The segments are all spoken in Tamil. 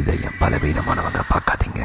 இதயம் பலவீனமானவங்க பார்க்காதீங்க.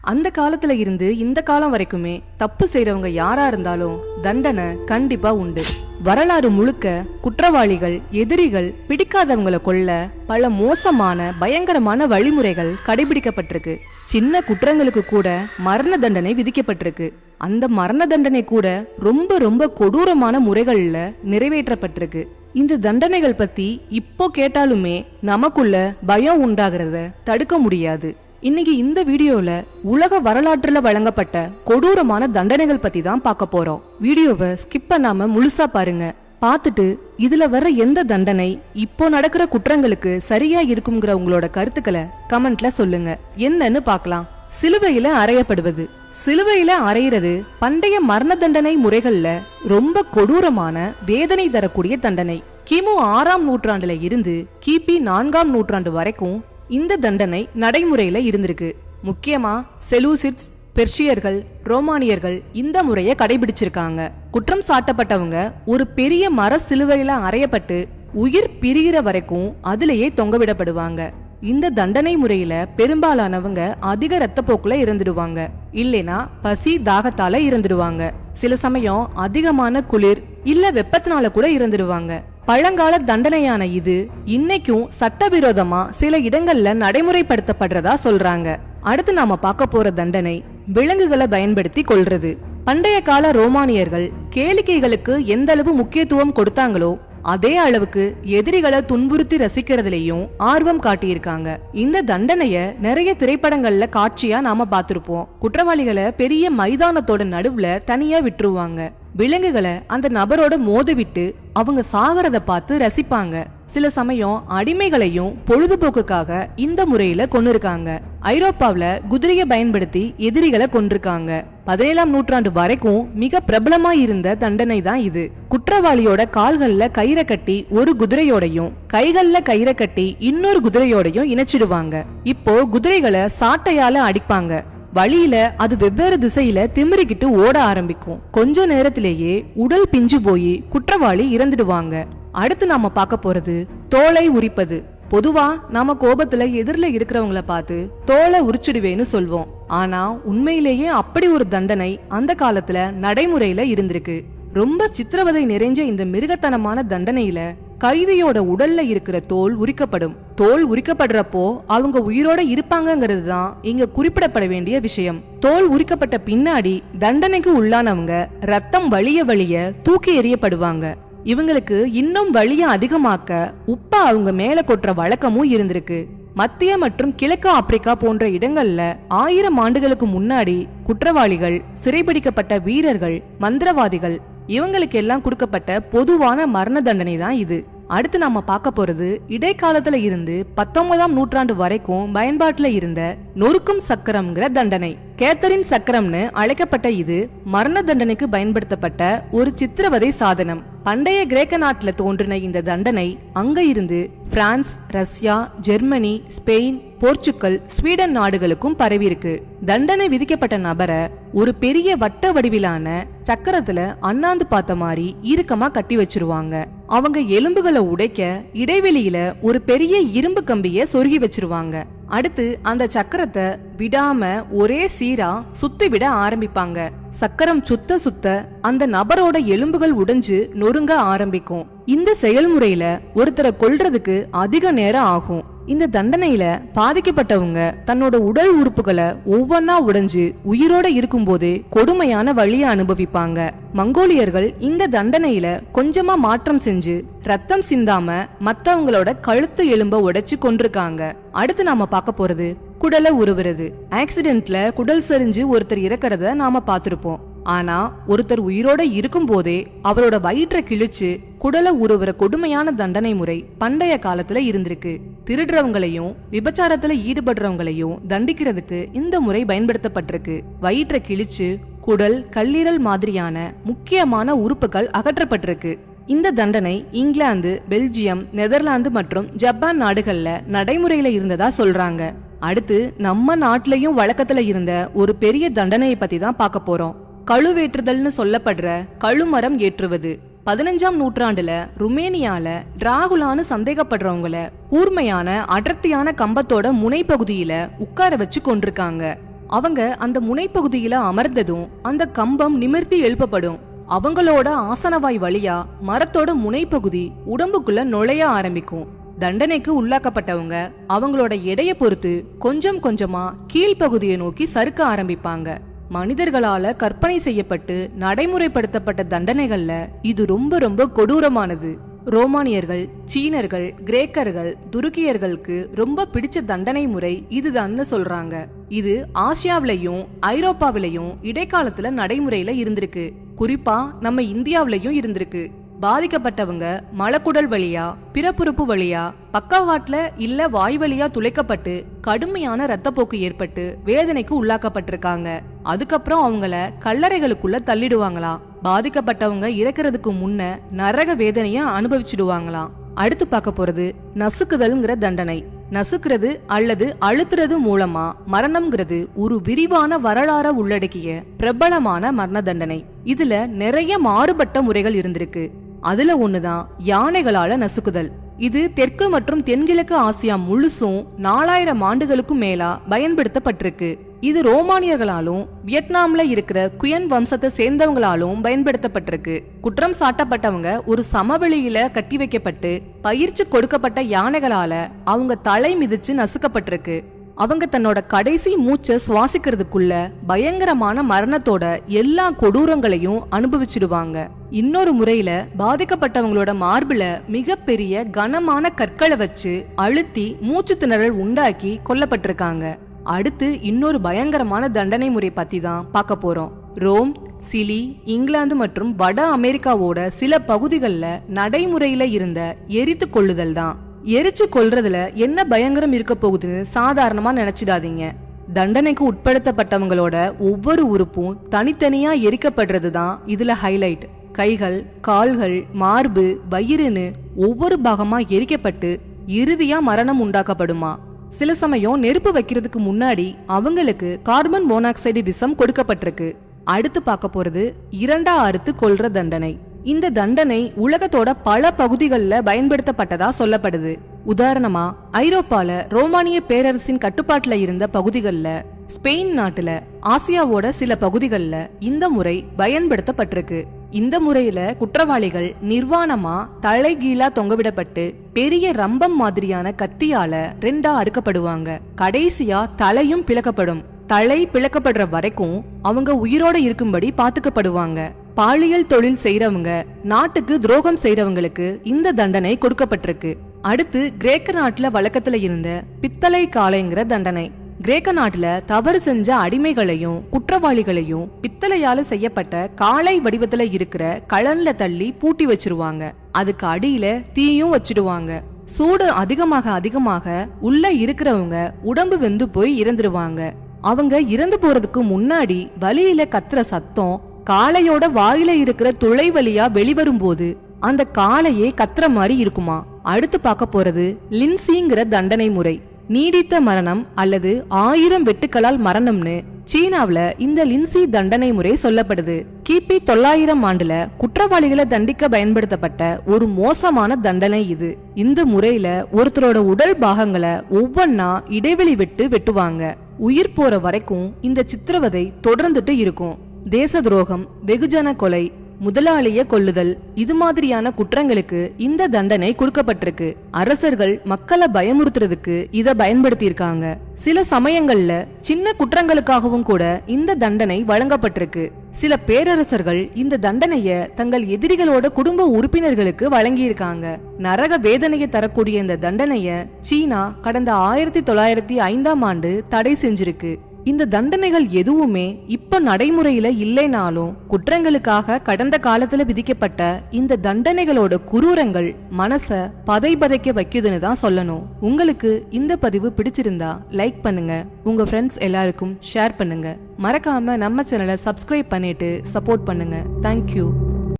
அந்த காலத்துல இருந்து இந்த காலம் வரைக்குமே தப்பு செய்யறவங்க யாரா இருந்தாலும் தண்டனை கண்டிப்பா உண்டு. வரலாறு முழுக்க குற்றவாளிகள் எதிரிகள் பிடிக்காதவங்களை கொல்ல பல மோசமான பயங்கரமான வழிமுறைகள் கடைபிடிக்கப்பட்டிருக்கு. சின்ன குற்றங்களுக்கு கூட மரண தண்டனை விதிக்கப்பட்டிருக்கு. அந்த மரண தண்டனை கூட ரொம்ப ரொம்ப கொடூரமான முறைகள்ல நிறைவேற்றப்பட்டிருக்கு. இந்த தண்டனைகள் பத்தி இப்போ கேட்டாலுமே நமக்குள்ள பயம் உண்டாகிறத தடுக்க முடியாது. இன்னைக்கு இந்த வீடியோல உலக வரலாற்றுல வழங்கப்பட்ட கொடூரமான தண்டனைகள் பத்தி தான் பார்க்க போறோம். வீடியோவை ஸ்கிப் பண்ணாம முழுசா பாருங்க. பார்த்துட்டு இதுல வர எந்த தண்டனை இப்போ நடக்கிற குற்றங்களுக்கு சரியா இருக்குங்கிற உங்களோட கருத்துக்களை கமெண்ட்ல சொல்லுங்க. என்னன்னு பார்க்கலாம். சிலுவையில அறையப்படுவது. சிலுவையில அறையிறது பண்டைய மரண தண்டனை முறைகள்ல ரொம்ப கொடூரமான வேதனை தரக்கூடிய தண்டனை. கிமு ஆறாம் நூற்றாண்டுல இருந்து கிபி நான்காம் நூற்றாண்டு வரைக்கும் இந்த தண்டனை நடைமுறையில இருந்திருக்கு. முக்கியமா செலூசிட்ஸ் பெர்ஷியர்கள் ரோமானியர்கள் இந்த முறையை கடைபிடிச்சிருக்காங்க. குற்றம் சாட்டப்பட்டவங்க ஒரு பெரிய மர சிலுவையில அறையப்பட்டு உயிர் பிரிகிற வரைக்கும் அதிலேயே தொங்கவிடப்படுவாங்க. இந்த தண்டனை முறையில பெரும்பாலானவங்க அதிக ரத்தப்போக்குல இறந்துடுவாங்க. இல்லைனா பசி தாகத்தால இறந்துடுவாங்க. சில சமயம் அதிகமான குளிர் இல்ல வெப்பத்தினால கூட இறந்துடுவாங்க. பழங்கால தண்டனையான இது இன்னைக்கும் சட்டவிரோதமா சில இடங்கள்ல நடைமுறைப்படுத்தப்படுறதா சொல்றாங்க. அடுத்து நாம பார்க்க போற தண்டனை விலங்குகளை பயன்படுத்தி கொள்றது. பண்டைய கால ரோமானியர்கள் கேளிக்கைகளுக்கு எந்த அளவு முக்கியத்துவம் கொடுத்தாங்களோ அதே அளவுக்கு எதிரிகளை துன்புறுத்தி ரசிக்கிறதுலயும் ஆர்வம் காட்டியிருக்காங்க. இந்த தண்டனைய நிறைய திரைப்படங்கள்ல காட்சியா நாம பாத்திருப்போம் குற்றவாளிகளை பெரிய மைதானத்தோட நடுவுல தனியா விட்டுருவாங்க. விலங்குகளை அந்த நபரோட மோதவிட்டு அவங்க சாகிறத பார்த்து ரசிப்பாங்க. சில சமயம் அடிமைகளையும் பொழுதுபோக்குக்காக இந்த முறையில கொன்னிருக்காங்க. ஐரோப்பாவில குதிரையை பயன்படுத்தி எதிரிகளை கொன்றிருக்காங்க. பதினேழாம் நூற்றாண்டு வரைக்கும் மிக பிரபலமா இருந்த தண்டனை தான் இது. குற்றவாளியோட கால்கள்ல கயிறை கட்டி ஒரு குதிரையோடையும் கைகள்ல கயிறை கட்டி இன்னொரு குதிரையோடையும் இணைச்சிடுவாங்க. இப்போ குதிரைகளை சாட்டையால அடிப்பாங்க. வழியில அது வெவ்வேறு திசையில திமிரிக்கிட்டு ஓட ஆரம்பிக்கும். கொஞ்ச நேரத்திலேயே உடல் பிஞ்சு போய் குற்றவாளி இறந்துடுவாங்க. அடுத்து நாம பார்க்க போறது தோலை உரிப்பது. பொதுவா நாம கோபத்துல எதிரில இருக்கிறவங்கள பார்த்து தோலை உரிச்சிடுவேன்னு சொல்வோம். ஆனா உண்மையிலேயே அப்படி ஒரு தண்டனை அந்த காலத்துல நடைமுறையில இருந்திருக்கு. ரொம்ப சித்திரவதை நிறைஞ்ச இந்த மிருகத்தனமான தண்டனையில கைதியோட உடல்ல இருக்கிற தோல் உரிக்கப்படும். தோல் உரிக்கப்படுறப்போ அவங்க உயிரோட இருப்பாங்கங்கிறது தான் இங்க குறிப்பிடப்பட வேண்டிய விஷயம். தோல் உரிக்கப்பட்ட பின்னாடி தண்டனைக்கு உள்ளானவங்க ரத்தம் வழிய வழிய தூக்கி எறியப்படுவாங்க. இவங்களுக்கு இன்னும் வழிய அதிகமாக்க உப்ப அவங்க மேல கொட்டுற வழக்கமும் இருந்திருக்கு. மத்திய மற்றும் கிழக்கு ஆப்பிரிக்கா போன்ற இடங்கள்ல ஆயிரம் ஆண்டுகளுக்கு முன்னாடி குற்றவாளிகள் சிறைபிடிக்கப்பட்ட வீரர்கள் மந்திரவாதிகள் இவங்களுக்கு எல்லாம் கொடுக்கப்பட்ட பொதுவான மரண தண்டனை தான் இது. அடுத்து நாம பார்க்க போறது இடைக்காலத்துல இருந்து பத்தொன்பதாம் நூற்றாண்டு வரைக்கும் பயன்பாட்டுல இருந்த நொறுக்கும் சக்கரம்ங்கிற தண்டனை. கேத்தரின் சக்கரம்னு அழைக்கப்பட்ட இது மரண தண்டனைக்கு பயன்படுத்தப்பட்ட ஒரு சித்திரவதை சாதனம். பண்டைய கிரேக்க நாட்டுல தோன்றின இந்த தண்டனை அங்க இருந்து France Russia Germany Spain Portugal Sweden நாடுகளுக்கும் பரவியிருக்கு. தண்டனை விதிக்கப்பட்ட நபரை ஒரு பெரிய வட்ட வடிவிலான சக்கரத்துல அண்ணாந்து பார்த்த மாதிரி இறுக்கமா கட்டி வச்சிருவாங்க. அவங்க எலும்புகளை உடைக்க இடைவெளியில ஒரு பெரிய இரும்பு கம்பிய சொருகி வச்சிருவாங்க. அடுத்து அந்த சக்கரத்தை விடாம ஒரே சீரா சுத்தி விட ஆரம்பிப்பாங்க. சக்கரம் சுத்த சுத்த அந்த நபரோட எலும்புகள் உடைஞ்சு நொறுங்க ஆரம்பிக்கும். இந்த செயல்முறையில ஒருத்தரை கொல்றதுக்கு அதிக நேரம் ஆகும். இந்த தண்டனையில பாதிக்கப்பட்டவங்க தன்னோட உடல் உறுப்புகளை ஒவ்வொன்னா உடைஞ்சு உயிரோட இருக்கும்போதே கொடுமையான வழியை அனுபவிப்பாங்க. மங்கோலியர்கள் இந்த தண்டனையில கொஞ்சமா மாற்றம் செஞ்சு ரத்தம் சிந்தாம மத்தவங்களோட கழுத்து எலும்ப உடைச்சு கொண்டிருக்காங்க அடுத்து நாம பார்க்க போறது குடலை உருவுறது. ஆக்சிடென்ட்ல குடல் சரிஞ்சு ஒருத்தர் இறக்கிறத நாம பார்த்திருப்போம். ஆனா ஒருத்தர் உயிரோட இருக்கும் போதே அவரோட வயிற்றை கிழிச்சு குடலை உருவுற கொடுமையான தண்டனை முறை பண்டைய காலத்துல இருந்திருக்கு. திருடுறவங்களையும் விபச்சாரத்துல ஈடுபடுறவங்களையும் தண்டிக்கிறதுக்கு இந்த முறை பயன்படுத்தப்பட்டிருக்கு. வயிற்றை கிழிச்சு குடல் கல்லீரல் மாதிரியான முக்கியமான உறுப்புகள் அகற்றப்பட்டிருக்கு. இந்த தண்டனை இங்கிலாந்து பெல்ஜியம் நெதர்லாந்து மற்றும் ஜப்பான் நாடுகள்ல நடைமுறையில இருந்ததா சொல்றாங்க. அடுத்து நம்ம நாட்டிலையும் வழக்கத்துல இருந்த ஒரு பெரிய தண்டனையை பத்தி தான் பார்க்க போறோம். கழுவேற்றுதல்னு சொல்லப்படுற கழுமரம் ஏற்றுவது. பதினஞ்சாம் நூற்றாண்டுல ருமேனியால டிராகுலான்னு சந்தேகப்படுறவங்கள கூர்மையான அடர்த்தியான கம்பத்தோட முனைப்பகுதியில உட்கார வச்சு கொண்டிருக்காங்க அவங்க அந்த முனைப்பகுதியில அமர்ந்ததும் அந்த கம்பம் நிமிர்த்தி எழுப்பப்படும். அவங்களோட ஆசனவாய் வழியா மரத்தோட முனைப்பகுதி உடம்புக்குள்ள நுழைய ஆரம்பிக்கும். தண்டனைக்கு உள்ளாக்கப்பட்டவங்க அவங்களோட எடையை பொறுத்து கொஞ்சம் கொஞ்சமா கீழ்ப்பகுதியை நோக்கி சறுக்க ஆரம்பிப்பாங்க. மனிதர்களால கற்பனை செய்யப்பட்டு நடைமுறைப்படுத்தப்பட்ட தண்டனைகள்ல இது ரொம்ப ரொம்ப கொடூரமானது. ரோமானியர்கள் சீனர்கள் கிரேக்கர்கள் துருக்கியர்களுக்கு ரொம்ப பிடிச்ச தண்டனை முறை இதுதான்னு சொல்றாங்க. இது ஆசியாவிலையும் ஐரோப்பாவிலையும் இடைக்காலத்துல நடைமுறையில இருந்திருக்கு. குறிப்பா நம்ம இந்தியாவிலையும் இருந்திருக்கு. பாதிக்கப்பட்டவங்க மலக்குடல் வழியா பிறப்புறுப்பு வழியா பக்கவாட்ல இல்ல வாய் வழியா துளைக்கப்பட்டு கடுமையான ரத்தப்போக்கு ஏற்பட்டு வேதனைக்கு உள்ளாக்கப்பட்டிருக்காங்க. அதுக்கப்புறம் அவங்கள கல்லறைகளுக்குள்ள தள்ளிடுவாங்களாம் பாதிக்கப்பட்டவங்க இறக்குறதுக்கு முன்ன நரக வேதனைய அனுபவிச்சிடுவாங்களாம். அடுத்து பார்க்க போறது நசுக்குதல்ங்கிற தண்டனை. நசுக்கிறது அல்லது அழுத்துறது மூலமா மரணம்ங்கிறது ஒரு விரிவான வரலாற உள்ளடக்கிய பிரபலமான மரண தண்டனை. இதுல நிறைய மாறுபட்ட முறைகள் இருந்திருக்கு. அதுல ஒண்ணுதான் யானைகளால நசுக்குதல். இது தெற்கு மற்றும் தென்கிழக்கு ஆசியா முழுசும் நாலாயிரம் ஆண்டுகளுக்கும் மேலா பயன்படுத்தப்பட்டிருக்கு. இது ரோமானியர்களாலும் வியட்நாம்ல இருக்கிற குயன் வம்சத்தை சேர்ந்தவங்களாலும் பயன்படுத்தப்பட்டிருக்கு. குற்றம் சாட்டப்பட்டவங்க ஒரு சமவெளியில கட்டி வைக்கப்பட்டு பயிற்சி கொடுக்கப்பட்ட யானைகளால அவங்க தலை மிதிச்சு நசுக்கப்பட்டிருக்கு. அவங்க தன்னோட கடைசி மூச்சை சுவாசிக்கிறதுக்குள்ள பயங்கரமான மரணத்தோட எல்லா கொடூரங்களையும் அனுபவிச்சிடுவாங்க. இன்னொரு முறையில பாதிக்கப்பட்டவங்களோட மார்பில மிகப்பெரிய கனமான கற்களை வச்சு அழுத்தி மூச்சு திணறல் உண்டாக்கி கொல்லப்பட்டிருக்காங்க. அடுத்து இன்னொரு பயங்கரமான தண்டனை முறை பத்தி தான் பார்க்க போறோம். ரோம் சிலி இங்கிலாந்து மற்றும் வட அமெரிக்காவோட சில பகுதிகளில் நடைமுறையில இருந்த எரித்து கொள்ளுதல் தான். எரிச்சு கொள்றதுல என்ன பயங்கரம் இருக்க போகுதுன்னு சாதாரணமா நினைச்சிடாதீங்க. தண்டனைக்கு உட்படுத்தப்பட்டவங்களோட ஒவ்வொரு உறுப்பும் தனித்தனியா எரிக்கப்படுறது தான் இதுல ஹைலைட் கைகள் கால்கள் மார்பு வயிறுன்னு ஒவ்வொரு பாகமா எரிக்கப்பட்டு இறுதியா மரணம் உண்டாக்கப்படுமா? சில சமயம் நெருப்பு வைக்கிறதுக்கு முன்னாடி அவங்களுக்கு கார்பன் மோனாக்சைடு விஷம் கொடுக்கப்பட்டிருக்கு. அடுத்து பார்க்க போறது இரண்டா அறுத்து கொல்ற தண்டனை. இந்த தண்டனை உலகத்தோட பல பகுதிகளில் பயன்படுத்தப்பட்டதா சொல்லப்படுது. உதாரணமா ஐரோப்பால ரோமானிய பேரரசின் கட்டுப்பாட்டுல இருந்த பகுதிகளில் ஸ்பெயின் நாட்டுல ஆசியாவோட சில பகுதிகளில் இந்த முறை பயன்படுத்தப்பட்டிருக்கு. இந்த முறையில குற்றவாளிகள் நிர்வாணமா தலைகீழா தொங்கவிடப்பட்டு பெரிய ரம்பம் மாதிரியான கத்தியால ரெண்டா அறுக்கப்படுவாங்க. கடைசியா தலையும் பிளக்கப்படும். தலை பிளக்கப்படுற வரைக்கும் அவங்க உயிரோட இருக்கும்படி பாத்துக்கப்படுவாங்க. பாலியல் தொழில் செய்யறவங்க நாட்டுக்கு துரோகம் செய்யறவங்களுக்கு இந்த தண்டனை கொடுக்கப்பட்டிருக்கு. அடுத்து கிரேக்க நாட்டுல வழக்கத்துல இருந்த பித்தளை காளைங்கிற தண்டனை. கிரேக்க நாட்டுல தவறு செஞ்ச அடிமைகளையும் குற்றவாளிகளையும் பித்தளையால செய்யப்பட்ட காளை வடிவத்துல இருக்கிற கலன்ல தள்ளி பூட்டி வச்சிருவாங்க. அதுக்கு அடியில தீயும் வச்சிடுவாங்க. சூடு அதிகமாக அதிகமாக உள்ள இருக்கிறவங்க உடம்பு வெந்து போய் இறந்துடுவாங்க அவங்க இறந்து போறதுக்கு முன்னாடி வலியில கத்துற சத்தம் காளையோட வாயில இருக்கிற துளை வழியா வெளிவரும்போது அந்த காளையே கத்துற மாதிரி இருக்குமா? அடுத்து பார்க்க போறது லின்சிங்கிற தண்டனை முறை. நீடித்த மரணம் அல்லது ஆயிரம் வெட்டுக்களால் மரணம்னு சீனாவில் இந்த லின்சி தண்டனை முறை சொல்லப்படுது. கிபி தொள்ளாயிரம் ஆண்டுல குற்றவாளிகளை தண்டிக்க பயன்படுத்தப்பட்ட ஒரு மோசமான தண்டனை இது. இந்த முறையில ஒருத்தரோட உடல் பாகங்களை ஒவ்வொன்னா இடைவெளி விட்டு வெட்டுவாங்க. உயிர் போற வரைக்கும் இந்த சித்திரவதை தொடர்ந்துட்டு இருக்கும். தேச துரோகம் வெகுஜன கொலை முதலாளிய கொள்ளுதல் இது மாதிரியான குற்றங்களுக்கு இந்த தண்டனை கொடுக்கப்பட்டிருக்கு. அரசர்கள் மக்களை பயமுறுத்துறதுக்கு இத பயன்படுத்தியிருக்காங்க. சில சமயங்கள்ல சின்ன குற்றங்களுக்காகவும் கூட இந்த தண்டனை வழங்கப்பட்டிருக்கு. சில பேரரசர்கள் இந்த தண்டனைய தங்கள் எதிரிகளோட குடும்ப உறுப்பினர்களுக்கு வழங்கியிருக்காங்க. நரக வேதனையை தரக்கூடிய இந்த தண்டனைய சீனா கடந்த ஆயிரத்தி தொள்ளாயிரத்தி ஐந்தாம் ஆண்டு தடை செஞ்சிருக்கு. இந்த தண்டனைகள் எதுவுமே இப்ப நடைமுறையில இல்லைனாலும் குற்றங்களுக்காக கடந்த காலத்துல விதிக்கப்பட்ட இந்த தண்டனைகளோட குரூரங்கள் மனச பதை பதைக்க வைக்குதுன்னு தான் சொல்லணும். உங்களுக்கு இந்த பதிவு பிடிச்சிருந்தா லைக் பண்ணுங்க. உங்க ஃப்ரெண்ட்ஸ் எல்லாருக்கும் ஷேர் பண்ணுங்க. மறக்காம நம்ம சேனலை சப்ஸ்கிரைப் பண்ணிட்டு சப்போர்ட் பண்ணுங்க. தேங்க்யூ